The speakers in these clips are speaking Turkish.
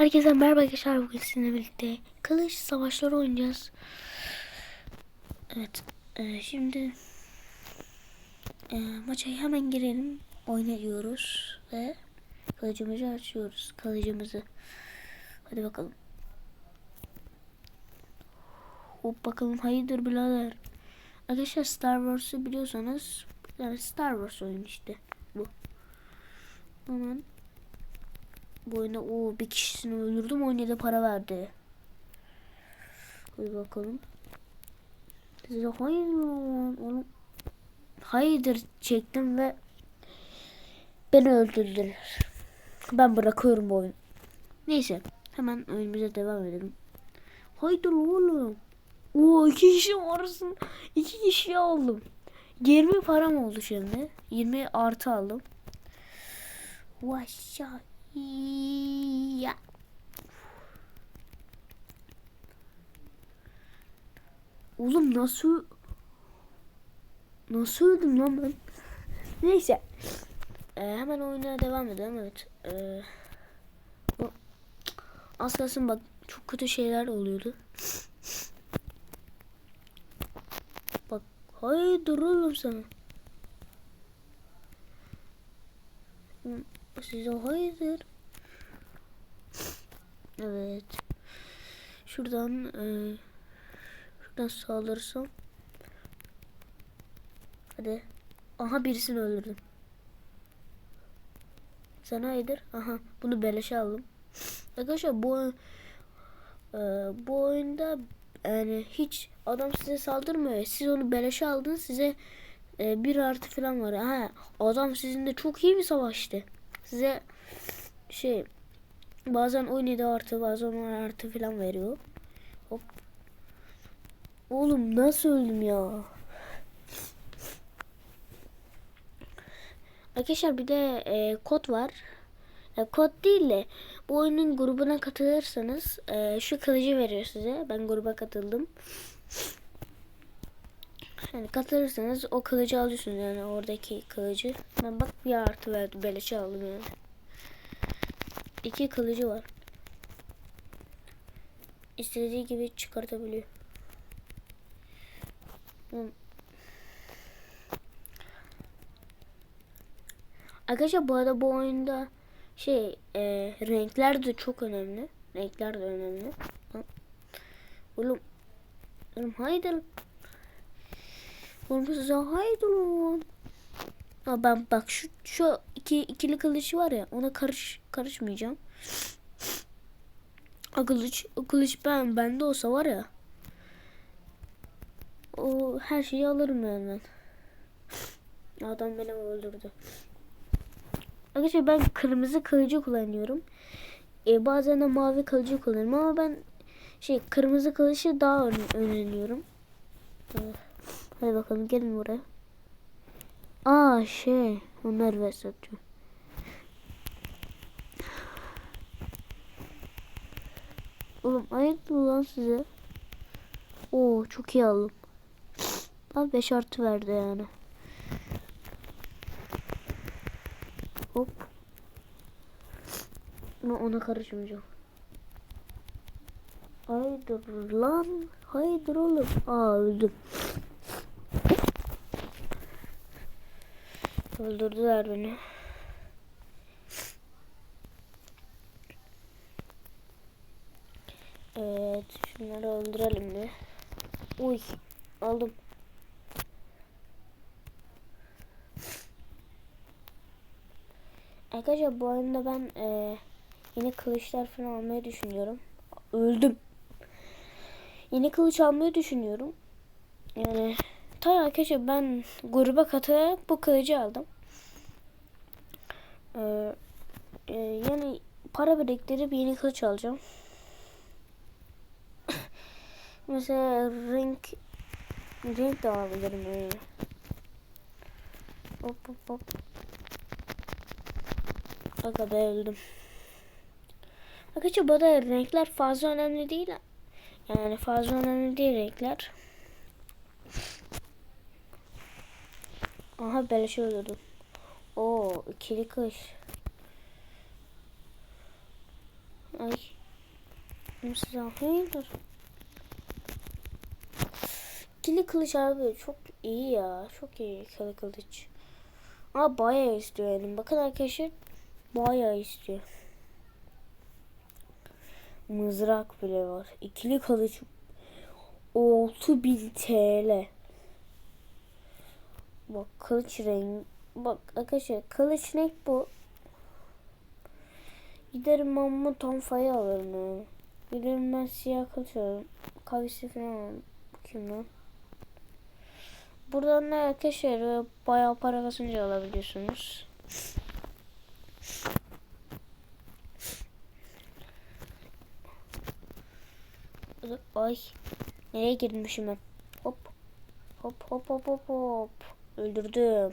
Herkese merhaba arkadaşlar bugün sizinle birlikte kılıç savaşları oynayacağız. Evet e, şimdi e, maça hemen girelim oynuyoruz ve kılıcımızı açıyoruz kılıcımızı. Hadi bakalım. Hop bakalım hayırdır birader. Arkadaşlar Star Wars'u biliyorsanız yani Star Wars oyunu işte bu. Hemen bu oyunda o bir kişisini öldürdüm 17 para verdi. Hadi bakalım. Size hayır oğlum. Hayırdır çektim ve beni öldürdüler. Ben bırakıyorum bu oyunu. Neyse hemen oyunumuza devam edelim. Hayırdır oğlum. Oo iki kişi varsın. İki kişi aldım. 20 param oldu şimdi. 20 artı aldım. Vaşa ya. Oğlum nasıl nasıl öldüm lan ben? Neyse. Ee, hemen oyuna devam edelim. Evet. Ee, az kalsın bak çok kötü şeyler oluyordu. Bak hayır oğlum sana. Size hayırdır. Evet. Şuradan e, şuradan saldırırsam. Hadi. Aha birisini öldürdüm. Sen hayırdır? Aha bunu beleşe aldım. Arkadaşlar bu e, bu oyunda yani hiç adam size saldırmıyor. Siz onu beleşe aldınız size e, bir artı falan var. Ha adam sizinle çok iyi bir savaştı. Size şey bazen 17 artı bazen 10 artı falan veriyor. Hop. Oğlum nasıl öldüm ya? Arkadaşlar bir de e, kod var. E, kod değil de bu oyunun grubuna katılırsanız e, şu kılıcı veriyor size. Ben gruba katıldım. Yani katılırsanız o kılıcı alıyorsunuz yani oradaki kılıcı. Ben bak bir artı verdi beleşe aldım yani. İki kılıcı var. İstediği gibi çıkartabiliyor. Hmm. Arkadaşlar bu arada bu oyunda şey e, renkler de çok önemli. Renkler de önemli. Oğlum Oğlum haydi. Oğlum size haydi lan. Ha ben bak şu şu iki ikili kılıç var ya ona karış karışmayacağım. O kılıç o kılıç ben bende olsa var ya. O her şeyi alırım yani ben. Adam beni öldürdü. Arkadaşlar ben kırmızı kılıcı kullanıyorum. E, bazen de mavi kılıcı kullanıyorum ama ben şey kırmızı kılıcı daha ön öneriyorum. Evet. Hadi bakalım gelin buraya. Aa şey onlar ve satıyor. Oğlum ayıp lan size. Oo çok iyi aldım. Bak 5 artı verdi yani. Hop. Ama ona karışmayacağım. Haydır lan. Haydır oğlum. Aa öldüm. Öldürdüler beni. Evet, şunları öldürelim mi? Uy, aldım. Arkadaşlar bu oyunda ben e, yeni kılıçlar falan almayı düşünüyorum. Öldüm. Yeni kılıç almayı düşünüyorum. Yani tabii arkadaşlar ben gruba katılarak bu kılıcı aldım. Ee, e, yani para biriktirip yeni kılıç alacağım. Mesela renk renk de alabilirim yani. Hop hop hop. Aga be öldüm. Arkadaşlar bu arada renkler fazla önemli değil. Yani fazla önemli değil renkler. Aha beleş öldürdüm. Oo ikili kış. Ay. Hayırdır? İkili kılıç abi çok iyi ya. Çok iyi ikili kılıç. Ama bayağı istiyor yani. Bakın arkadaşlar bayağı istiyor. Mızrak bile var. İkili kılıç 6000 TL. Bak kılıç rengi. Bak arkadaşlar kılıç renk bu. Giderim bu tonfayı alırım. Giderim ben siyah kılıç alırım. Kavisi falan alırım. Kim lan? Buradan da arkadaşlar e, bayağı para kazanınca alabiliyorsunuz. Ay. Nereye girmişim ben? Hop. Hop hop hop hop hop. Öldürdüm.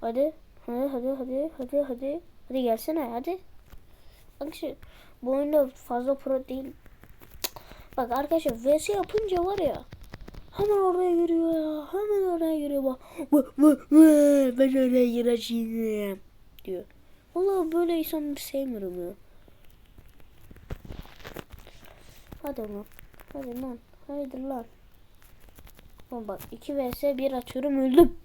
Hadi. Hadi hadi hadi hadi hadi. Hadi gelsene hadi. Arkadaşlar bu oyunda fazla pro değil. Bak arkadaşlar VS yapınca var ya. Hemen oraya giriyor ya. Hemen oraya giriyor bak. Vı, vı, vı, ben oraya gireceğim diyor. Vallahi böyle insan sevmiyorum ya. Hadi lan. Hadi lan. Hadi lan. Lan bak 2 vs 1 atıyorum öldüm.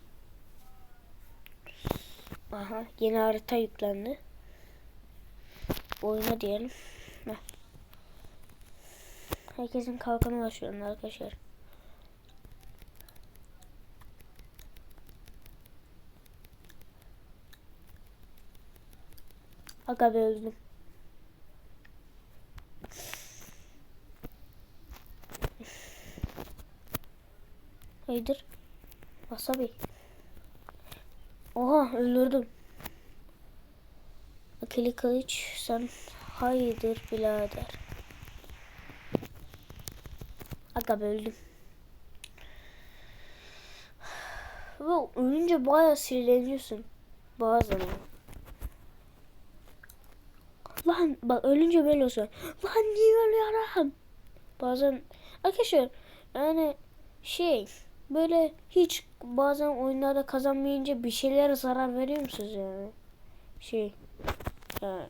Aha yeni harita yüklendi. Oyuna diyelim. Heh. Herkesin kalkanı var şu anda arkadaşlar. Aga öldüm. Haydır. Wasabi. Oha öldürdüm. Akili kılıç sen hayırdır birader. Aga öldüm. Ve ölünce bayağı sinirleniyorsun. Bazen. Lan bak ölünce böyle olsun. Lan niye ölüyorum? Bazen arkadaşlar yani şey böyle hiç bazen oyunlarda kazanmayınca bir şeylere zarar veriyor musunuz yani? Şey yani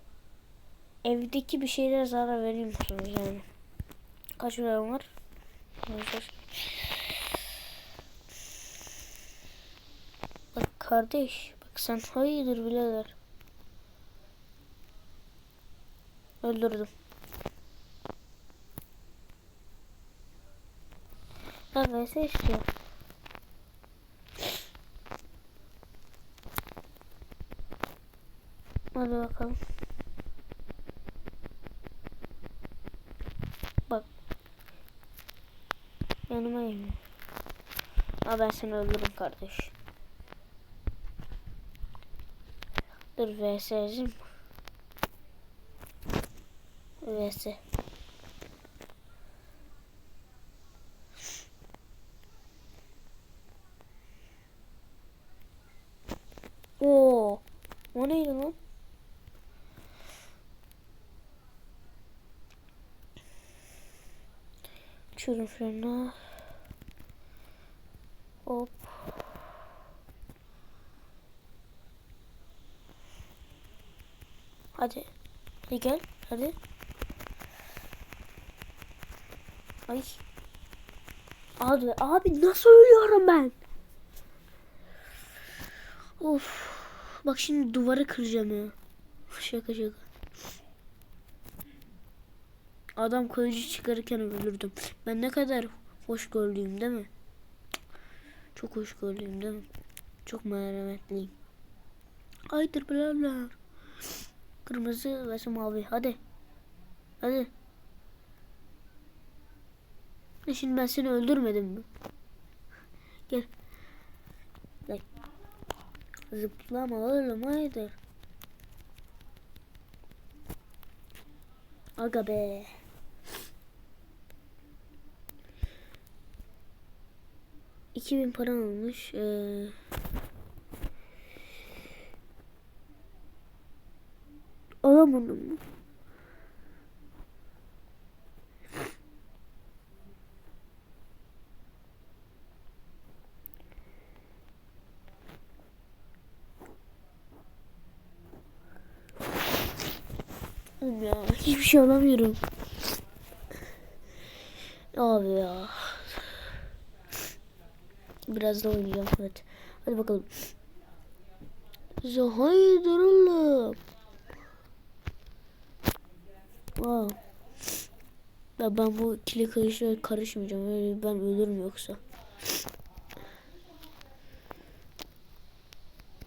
evdeki bir şeylere zarar veriyor musunuz yani? Kaç liram var? Bak kardeş bak sen hayırdır birader. Öldürdüm. Vs istiyor. Hadi bakalım. Bak. Yanıma geliyor. Ha ben seni öldürürüm kardeş. Dur vs'cim. vs. Oo. O neydi lan? Uçurum şunu. Hop. Hadi. Hadi gel. Hadi. Ay. Abi, abi nasıl ölüyorum ben? Of. Bak şimdi duvarı kıracağım ya. Şaka şaka. Adam kılıcı çıkarırken öldürdüm. Ben ne kadar hoş gördüğüm değil mi? Çok hoş gördüğüm değil mi? Çok merhametliyim. Haydır birader. Kırmızı ve mavi. Hadi. Hadi. E Şimdi ben seni öldürmedim mi? Gel. Gel. Zıplama oğlum haydır. Aga be. İki bin para almış. Ee, alamadım mı? ya. Hiçbir şey alamıyorum. Abi ya. Biraz da oynayacağım evet. Hadi bakalım. Haydi oğlum. Wow. Ya ben bu ikili karışa karışmayacağım. Ben ölürüm yoksa.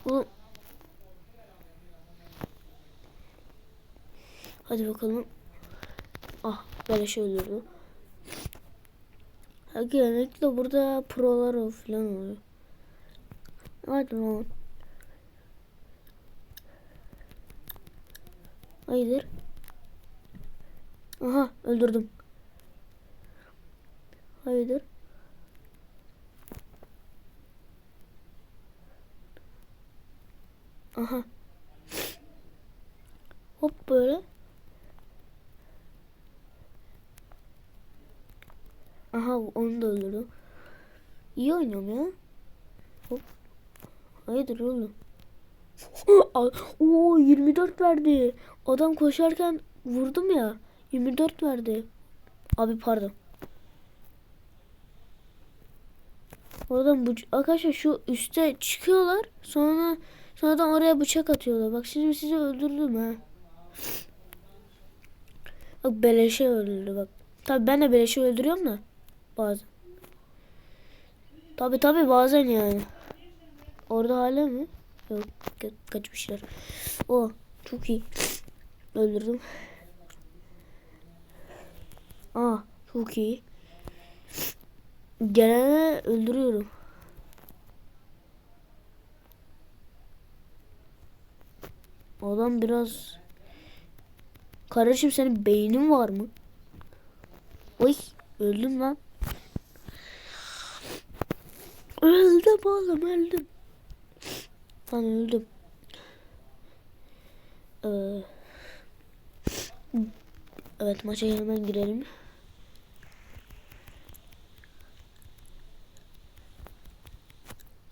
Oğlum. Hadi bakalım. Ah böyle şey öldürdü. Ha, genellikle burada prolar falan oluyor. Hadi lan. Hayırdır? Aha öldürdüm. Hayırdır? Aha. Hop böyle. Aha onu da öldürdüm. İyi oynuyorum ya. Hop. Hayırdır oğlum? Oo 24 verdi. Adam koşarken vurdum ya. 24 verdi. Abi pardon. Oradan bu arkadaşlar şu üste çıkıyorlar. Sonra sonradan oraya bıçak atıyorlar. Bak şimdi sizi öldürdüm ha. Bak beleşe öldürdü bak. Tabi ben de beleşe öldürüyorum da. Bazen. Tabi tabi bazen yani. Orada hala mi? Yok ka- kaçmışlar. O çok iyi. Öldürdüm. Aa çok iyi. Gelene öldürüyorum. Adam biraz Kardeşim senin beynin var mı? Oy öldüm lan. Öldüm oğlum öldüm. Lan öldüm. Ee, evet maça hemen girelim.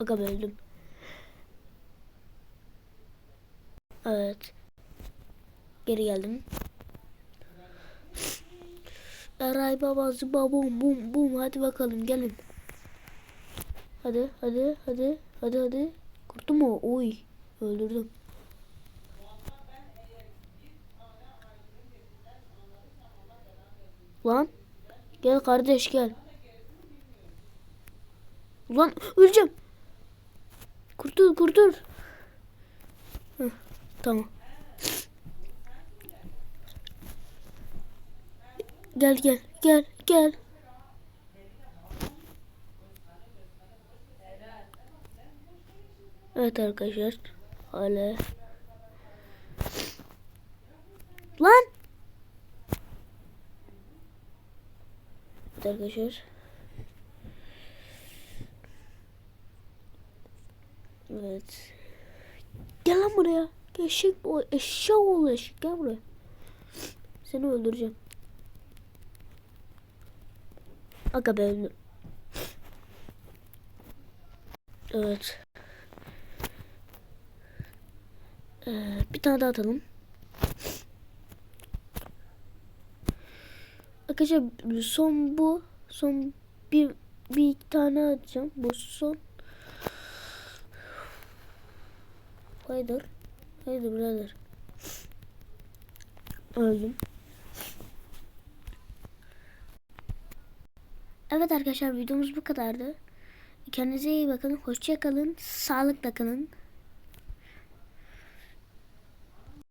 Aga öldüm. Evet. Geri geldim. Eray baba zıba bum bum bum hadi bakalım gelin. Hadi hadi hadi hadi hadi. Kurtu mu? Oy öldürdüm. Lan gel kardeş gel. Ulan öleceğim. Kurtul kurtul. Heh, tamam. Gel gel gel gel. Evet arkadaşlar. Hala. Lan. Evet arkadaşlar. Evet. Gel lan buraya. Eşek o eşek oğlu eşek gel buraya. Seni öldüreceğim. Aga be öldüm. Evet. Ee, bir tane daha atalım. Arkadaşlar son bu. Son bir bir tane atacağım. Bu son. Haydır. Haydır birader. Öldüm. Evet arkadaşlar videomuz bu kadardı. Kendinize iyi bakın. Hoşça kalın. Sağlıkla kalın.